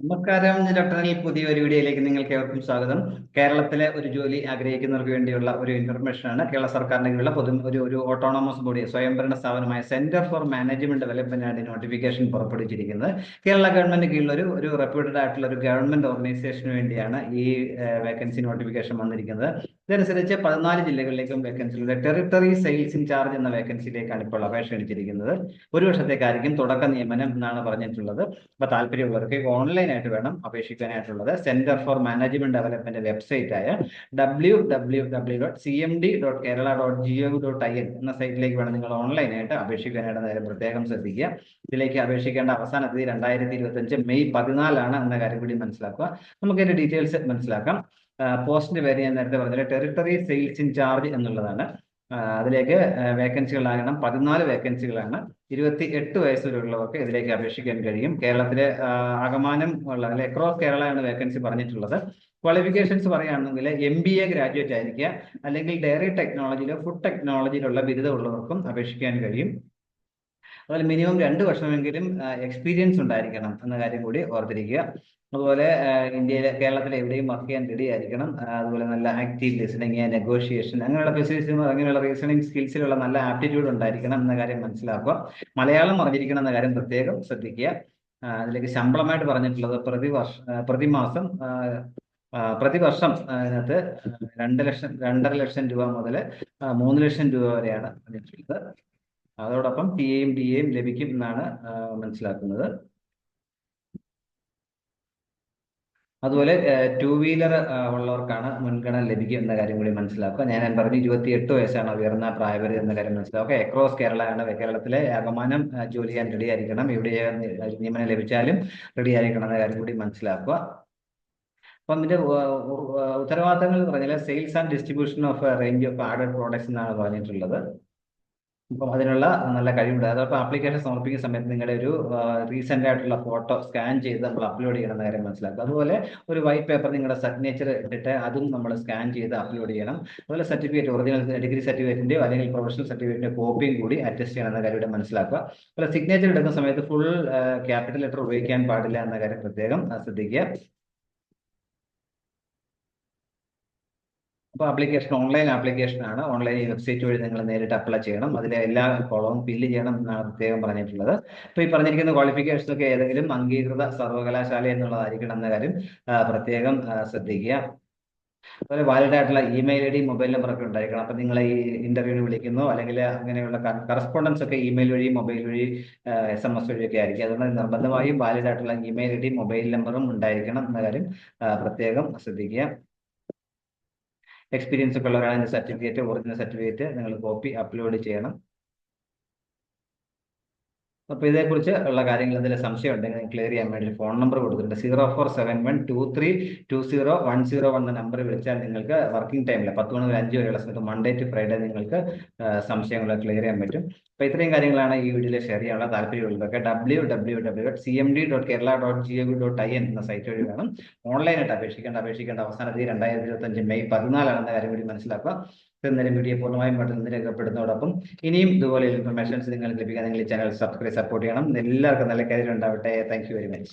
നമസ്കാരം ഡോക്ടറിൽ പുതിയ ഒരു വീഡിയോയിലേക്ക് നിങ്ങൾക്ക് ഏവർക്കും സ്വാഗതം. കേരളത്തിലെ ഒരു ജോലി ആഗ്രഹിക്കുന്നവർക്ക് വേണ്ടിയുള്ള ഒരു ഇൻഫർമേഷൻ ആണ് കേരള സർക്കാരിന്റെ കീഴിലുള്ള പൊതു ഒരു ഒരു ഓട്ടോണോമസ് ബോഡി സ്വയംഭരണ സ്ഥാപനമായ centre for management development and notification പുറപ്പെടുവിച്ചിരിക്കുന്നത്. Kerala government കീഴിൽ ഒരു ഒരു റെപ്യൂട്ടഡ് ആയിട്ടുള്ള ഒരു ഗവൺമെന്റ് ഓർഗനൈസേഷന് വേണ്ടിയാണ് ഈ വേക്കൻസി നോട്ടിഫിക്കേഷൻ വന്നിരിക്കുന്നത്. ഇതനുസരിച്ച് പതിനാല് ജില്ലകളിലേക്കും വേക്കൻസികളുടെ ടെറിട്ടറി സെയിൽസ് ഇൻചാർജ് എന്ന വേക്കൻസിയിലേക്കാണ് ഇപ്പോൾ അപേക്ഷ എടുത്തിരിക്കുന്നത് ഒരു വർഷത്തേക്കായിരിക്കും തുടക്ക നിയമനം എന്നാണ് പറഞ്ഞിട്ടുള്ളത്. അപ്പൊ താല്പര്യമുള്ളവർക്ക് ഓൺലൈൻ ആയിട്ട് വേണം അപേക്ഷിക്കാനായിട്ടുള്ളത്. Centre for management development website ആയ W W W dot C M D dot Kerala dot G O dot I N എന്ന സൈറ്റിലേക്ക് വേണം നിങ്ങൾ ഓൺലൈനായിട്ട് അപേക്ഷിക്കാനായിട്ട് കാര്യം പ്രത്യേകം ശ്രദ്ധിക്കുക. ഇതിലേക്ക് അപേക്ഷിക്കേണ്ട അവസാന തീയതി രണ്ടായിരത്തി ഇരുപത്തഞ്ച് മെയ് പതിനാലാണ് എന്ന കാര്യം കൂടി മനസ്സിലാക്കുക. നമുക്ക് അതിന്റെ ഡീറ്റെയിൽസ് മനസ്സിലാക്കാം. പോസ്റ്റിന്റെ പേര് ഞാൻ നേരത്തെ പറഞ്ഞത് ടെറിട്ടറി സെയിൽസ് ഇൻചാർജ് എന്നുള്ളതാണ്. അതിലേക്ക് വേക്കൻസികളാകണം പതിനാല് വേക്കൻസികളാണ് ഇരുപത്തി എട്ട് വയസ്സ് വരെയുള്ളവർക്ക് ഇതിലേക്ക് അപേക്ഷിക്കാൻ കഴിയും. കേരളത്തിലെ ആകമാനം ഉള്ള അല്ലെ അക്രോസ് കേരളയാണ് വേക്കൻസി പറഞ്ഞിട്ടുള്ളത്. ക്വാളിഫിക്കേഷൻസ് പറയുകയാണെങ്കിൽ എം ബി എ ഗ്രാജുവേറ്റ് ആയിരിക്കുക. അല്ലെങ്കിൽ ഡയറി ടെക്നോളജിയിലോ ഫുഡ് ടെക്നോളജിയിലുള്ള ബിരുദമുള്ളവർക്കും അപേക്ഷിക്കാൻ കഴിയും. അതുപോലെ മിനിമം രണ്ട് വർഷമെങ്കിലും എക്സ്പീരിയൻസ് ഉണ്ടായിരിക്കണം എന്ന കാര്യം കൂടി ഓർത്തിരിക്കുക. അതുപോലെ ഇന്ത്യയിലെ കേരളത്തിൽ എവിടെയും വർക്ക് ചെയ്യാൻ റെഡി ആയിരിക്കണം. അതുപോലെ നല്ല ആക്റ്റീവ് ലിസണിങ് നെഗോഷിയേഷൻ അങ്ങനെയുള്ള ഫെസിലിറ്റീസ് അങ്ങനെയുള്ള റീസണിങ് സ്കിൽസിലുള്ള നല്ല ആപ്റ്റിറ്റ്യൂഡ് ഉണ്ടായിരിക്കണം എന്ന കാര്യം മനസ്സിലാക്കുക. മലയാളം അറിഞ്ഞിരിക്കണം എന്ന കാര്യം പ്രത്യേകം ശ്രദ്ധിക്കുക. അതിലേക്ക് ശമ്പളമായിട്ട് പറഞ്ഞിട്ടുള്ളത് പ്രതിവർഷ പ്രതിമാസം പ്രതിവർഷം അതിനകത്ത് രണ്ട് ലക്ഷം രണ്ടര ലക്ഷം രൂപ മുതൽ മൂന്ന് ലക്ഷം രൂപ വരെയാണ് പറഞ്ഞിട്ടുള്ളത്. അതോടൊപ്പം പി എയും ഡി എയും ലഭിക്കും എന്നാണ് മനസ്സിലാക്കുന്നത്. അതുപോലെ ടൂ വീലർ ഉള്ളവർക്കാണ് മുൻഗണന ലഭിക്കും എന്ന കാര്യം കൂടി മനസ്സിലാക്കുക. ഞാൻ ഞാൻ പറഞ്ഞു ഇരുപത്തി എട്ട് വയസ്സാണ് ഉയർന്ന പ്രായപരി എന്ന കാര്യം മനസ്സിലാക്കുക. അക്രോസ് കേരള ആണ്. കേരളത്തിലെ ആകമാനം ജോലി ചെയ്യാൻ റെഡി ആയിരിക്കണം. ഇവിടെ നിയമനം ലഭിച്ചാലും റെഡി ആയിരിക്കണം എന്ന കാര്യം കൂടി മനസ്സിലാക്കുക. അപ്പം ഇതിന്റെ ഉത്തരവാദിത്തങ്ങൾ പറഞ്ഞാൽ sales and distribution of range of added products എന്നാണ് പറഞ്ഞിട്ടുള്ളത്. അപ്പം അതിനുള്ള നല്ല കഴിവുണ്ട്. അതോടൊപ്പം ആപ്ലിക്കേഷൻ സമർപ്പിക്കുന്ന സമയത്ത് നിങ്ങളുടെ ഒരു റീസെന്റ് ആയിട്ടുള്ള ഫോട്ടോ സ്കാൻ ചെയ്ത് നമ്മൾ അപ്ലോഡ് ചെയ്യണം കാര്യം മനസ്സിലാക്കുക. അതുപോലെ ഒരു വൈറ്റ് പേപ്പർ നിങ്ങളുടെ സിഗ്നേച്ചർ ഇട്ടിട്ട് അതും നമ്മൾ സ്കാൻ ചെയ്ത് അപ്ലോഡ് ചെയ്യണം. അതുപോലെ സർട്ടിഫിക്കറ്റ് ഒറിജിനൽ ഡിഗ്രി സർട്ടിഫിക്കറ്റിന്റെയോ അല്ലെങ്കിൽ പ്രൊഫഷണൽ സർട്ടിഫിക്കറ്റിന്റെ കോപ്പിയും കൂടി അറ്റസ്റ്റ് ചെയ്യണം എന്ന കാര്യം മനസ്സിലാക്കുക. അതുപോലെ സിഗ്നേച്ചർ എടുക്കുന്ന സമയത്ത് ഫുൾ ക്യാപിറ്റൽ ലെറ്റർ ഉപയോഗിക്കാൻ പാടില്ല എന്ന കാര്യം പ്രത്യേകം ശ്രദ്ധിക്കുക. അപ്പോൾ ആപ്ലിക്കേഷൻ ഓൺലൈൻ ആപ്ലിക്കേഷൻ ആണ്. ഓൺലൈൻ വെബ്സൈറ്റ് വഴി നിങ്ങൾ നേരിട്ട് അപ്ലൈ ചെയ്യണം. അതിലെ എല്ലാ കോളവും ഫില്ല് ചെയ്യണം എന്നാണ് പ്രത്യേകം പറഞ്ഞിട്ടുള്ളത്. അപ്പോൾ ഈ പറഞ്ഞിരിക്കുന്ന ക്വാളിഫിക്കേഷൻസ് ഒക്കെ ഏതെങ്കിലും അംഗീകൃത സർവകലാശാല എന്നുള്ളതായിരിക്കണം എന്ന കാര്യം പ്രത്യേകം ശ്രദ്ധിക്കുക. അതുപോലെ വാലിഡ് ആയിട്ടുള്ള email I D mobile number ഒക്കെ ഉണ്ടായിരിക്കണം. അപ്പൊ നിങ്ങൾ ഈ ഇന്റർവ്യൂവിന് വിളിക്കുന്നു അല്ലെങ്കിൽ അങ്ങനെയുള്ള കറസ്പോണ്ടൻസ് ഒക്കെ ഇമെയിൽ വഴി മൊബൈൽ വഴി എസ് എം എസ് വഴിയൊക്കെ ആയിരിക്കും. അതുകൊണ്ട് നിർബന്ധമായും വാലിഡ് ആയിട്ടുള്ള ഇമെയിൽ ഐ ഡി മൊബൈൽ നമ്പറും ഉണ്ടായിരിക്കണം എന്ന കാര്യം പ്രത്യേകം ശ്രദ്ധിക്കുക. എക്സ്പീരിയൻസ് ഒക്കെ ഉള്ള ഒരാളിന്റെ സർട്ടിഫിക്കറ്റ് ഒറിജിനൽ സർട്ടിഫിക്കറ്റ് നിങ്ങൾ കോപ്പി അപ്ലോഡ് ചെയ്യണം. അപ്പോൾ ഇതേക്കുറിച്ച് ഉള്ള കാര്യങ്ങൾ എന്തെങ്കിലും സംശയം ഉണ്ടെങ്കിൽ ക്ലിയർ ചെയ്യാൻ വേണ്ടി ഫോൺ നമ്പർ കൊടുത്തിട്ടുണ്ട്. Zero four seven one two three two zero one zero one എന്ന നമ്പർ വിളിച്ചാൽ നിങ്ങൾക്ക് വർക്കിംഗ് ടൈമിൽ പത്ത് മണി മുതൽ അഞ്ച് വരെയുള്ള സമയത്ത് മൺഡേ ടു ഫ്രൈഡേ നിങ്ങൾക്ക് സംശയങ്ങൾ ക്ലിയർ ചെയ്യാൻ പറ്റും. അപ്പോൾ ഇത്രയും കാര്യങ്ങളാണ് ഈ വീഡിയോയിൽ ഷെയർ ചെയ്യാനുള്ള താല്പര്യമുള്ളതൊക്കെ W W W dot C M D dot Kerala dot G O dot I N എന്ന സൈറ്റ് വഴി വേണം. ഓൺലൈനായിട്ട് അപേക്ഷിക്കേണ്ട അപേക്ഷിക്കേണ്ട അവസാന തീയതി രണ്ടായിരത്തി ഇരുപത്തഞ്ച് മെയ് പതിനാലാണെന്ന കാര്യം കൂടി മനസ്സിലാക്കുക. ഇന്നലെ വീഡിയോ പൂർണമായും മറ്റൊന്ന് രേഖപ്പെടുന്നതോടൊപ്പം ഇനിയും ഇതുപോലെ ഇൻഫർമേഷൻസ് നിങ്ങൾക്ക് ലഭിക്കാൻ നിങ്ങൾ ചാനൽ സബ്സ്ക്രൈബ് സപ്പോർട്ട് ചെയ്യണം. എല്ലാവർക്കും നല്ല കാര്യം ഉണ്ടാവട്ടെ. Thank very much